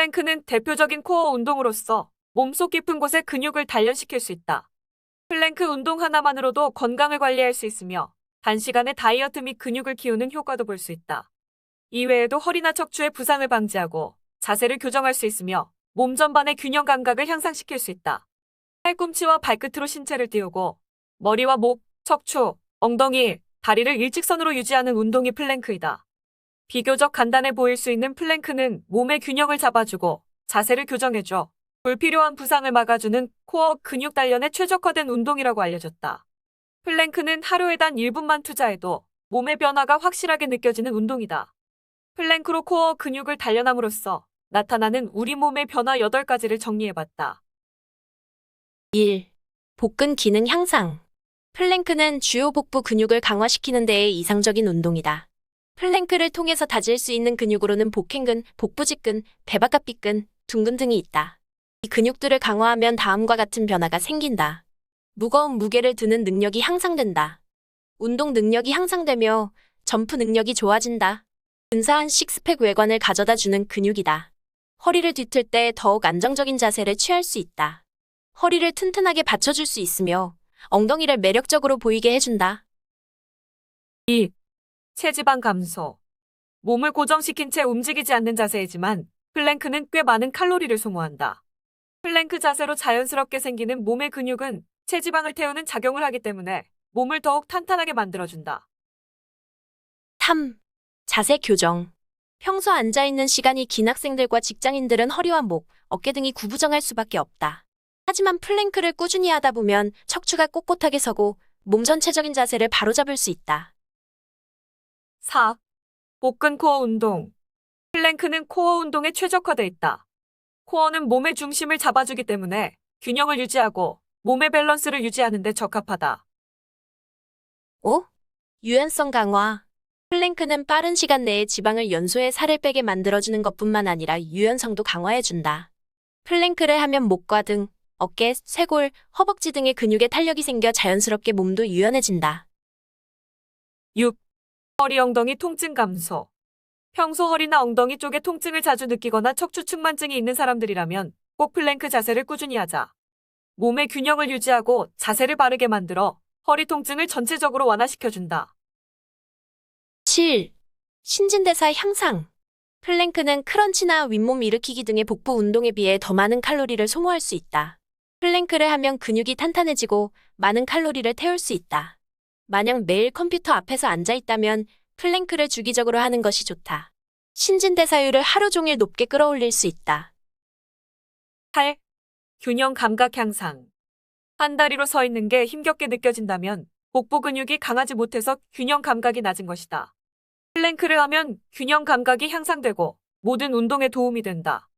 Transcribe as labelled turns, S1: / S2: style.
S1: 플랭크는 대표적인 코어 운동으로서 몸속 깊은 곳의 근육을 단련시킬 수 있다. 플랭크 운동 하나만으로도 건강을 관리할 수 있으며 단시간에 다이어트 및 근육을 키우는 효과도 볼 수 있다. 이외에도 허리나 척추의 부상을 방지하고 자세를 교정할 수 있으며 몸 전반의 균형 감각을 향상시킬 수 있다. 팔꿈치와 발끝으로 신체를 띄우고 머리와 목, 척추, 엉덩이, 다리를 일직선으로 유지하는 운동이 플랭크이다. 비교적 간단해 보일 수 있는 플랭크는 몸의 균형을 잡아주고 자세를 교정해줘 불필요한 부상을 막아주는 코어 근육 단련에 최적화된 운동이라고 알려졌다. 플랭크는 하루에 단 1분만 투자해도 몸의 변화가 확실하게 느껴지는 운동이다. 플랭크로 코어 근육을 단련함으로써 나타나는 우리 몸의 변화 8가지를 정리해봤다.
S2: 1. 복근 기능 향상. 플랭크는 주요 복부 근육을 강화시키는 데에 이상적인 운동이다. 플랭크를 통해서 다질 수 있는 근육으로는 복행근, 복부직근, 배바깥비근, 둔근 등이 있다. 이 근육들을 강화하면 다음과 같은 변화가 생긴다. 무거운 무게를 드는 능력이 향상된다. 운동 능력이 향상되며 점프 능력이 좋아진다. 근사한 식스팩 외관을 가져다 주는 근육이다. 허리를 뒤틀 때 더욱 안정적인 자세를 취할 수 있다. 허리를 튼튼하게 받쳐줄 수 있으며 엉덩이를 매력적으로 보이게 해준다.
S1: 2. 체지방 감소. 몸을 고정시킨 채 움직이지 않는 자세이지만 플랭크는 꽤 많은 칼로리를 소모한다. 플랭크 자세로 자연스럽게 생기는 몸의 근육은 체지방을 태우는 작용을 하기 때문에 몸을 더욱 탄탄하게 만들어준다.
S2: 3. 자세 교정. 평소 앉아있는 시간이 긴 학생들과 직장인들은 허리와 목, 어깨 등이 구부정할 수밖에 없다. 하지만 플랭크를 꾸준히 하다 보면 척추가 꼿꼿하게 서고 몸 전체적인 자세를 바로잡을 수 있다.
S1: 4. 복근 코어 운동. 플랭크는 코어 운동에 최적화돼 있다. 코어는 몸의 중심을 잡아주기 때문에 균형을 유지하고 몸의 밸런스를 유지하는 데 적합하다.
S2: 5. 유연성 강화. 플랭크는 빠른 시간 내에 지방을 연소해 살을 빼게 만들어주는 것뿐만 아니라 유연성도 강화해준다. 플랭크를 하면 목과 등, 어깨, 쇄골, 허벅지 등의 근육에 탄력이 생겨 자연스럽게 몸도 유연해진다.
S1: 6. 허리 엉덩이 통증 감소. 평소 허리나 엉덩이 쪽에 통증을 자주 느끼거나 척추 측만증이 있는 사람들이라면 꼭 플랭크 자세를 꾸준히 하자. 몸의 균형을 유지하고 자세를 바르게 만들어 허리 통증을 전체적으로 완화시켜준다.
S2: 7. 신진대사 향상. 플랭크는 크런치나 윗몸 일으키기 등의 복부 운동에 비해 더 많은 칼로리를 소모할 수 있다. 플랭크를 하면 근육이 탄탄해지고 많은 칼로리를 태울 수 있다. 만약 매일 컴퓨터 앞에서 앉아 있다면 플랭크를 주기적으로 하는 것이 좋다. 신진대사율을 하루 종일 높게 끌어올릴 수 있다.
S1: 8. 균형 감각 향상. 한 다리로 서 있는 게 힘겹게 느껴진다면 복부 근육이 강하지 못해서 균형 감각이 낮은 것이다. 플랭크를 하면 균형 감각이 향상되고 모든 운동에 도움이 된다.